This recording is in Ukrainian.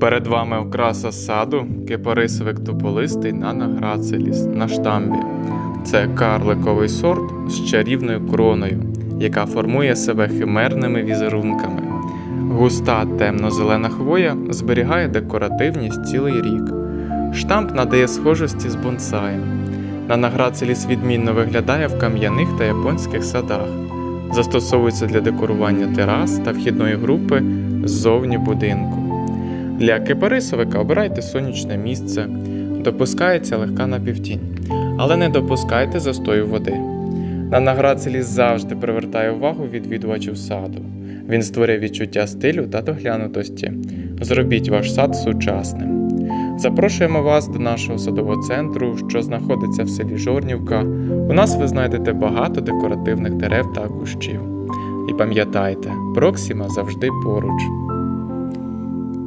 Перед вами окраса саду, кипарисовик тополистий на награцеліс на штамбі. Це карликовий сорт з чарівною кроною, яка формує себе химерними візерунками. Густа темно-зелена хвоя зберігає декоративність цілий рік. Штамп надає схожості з бонсаєм. На награцеліс відмінно виглядає в кам'яних та японських садах. Застосовується для декорування терас та вхідної групи ззовні будинку. Для кипарисовика обирайте сонячне місце, допускається легка напівтінь, але не допускайте застою води. На награцеліс завжди привертає увагу відвідувачів саду. Він створює відчуття стилю та доглянутості. Зробіть ваш сад сучасним. Запрошуємо вас до нашого садового центру, що знаходиться в селі Жорнівка. У нас ви знайдете багато декоративних дерев та кущів. І пам'ятайте, Проксіма завжди поруч.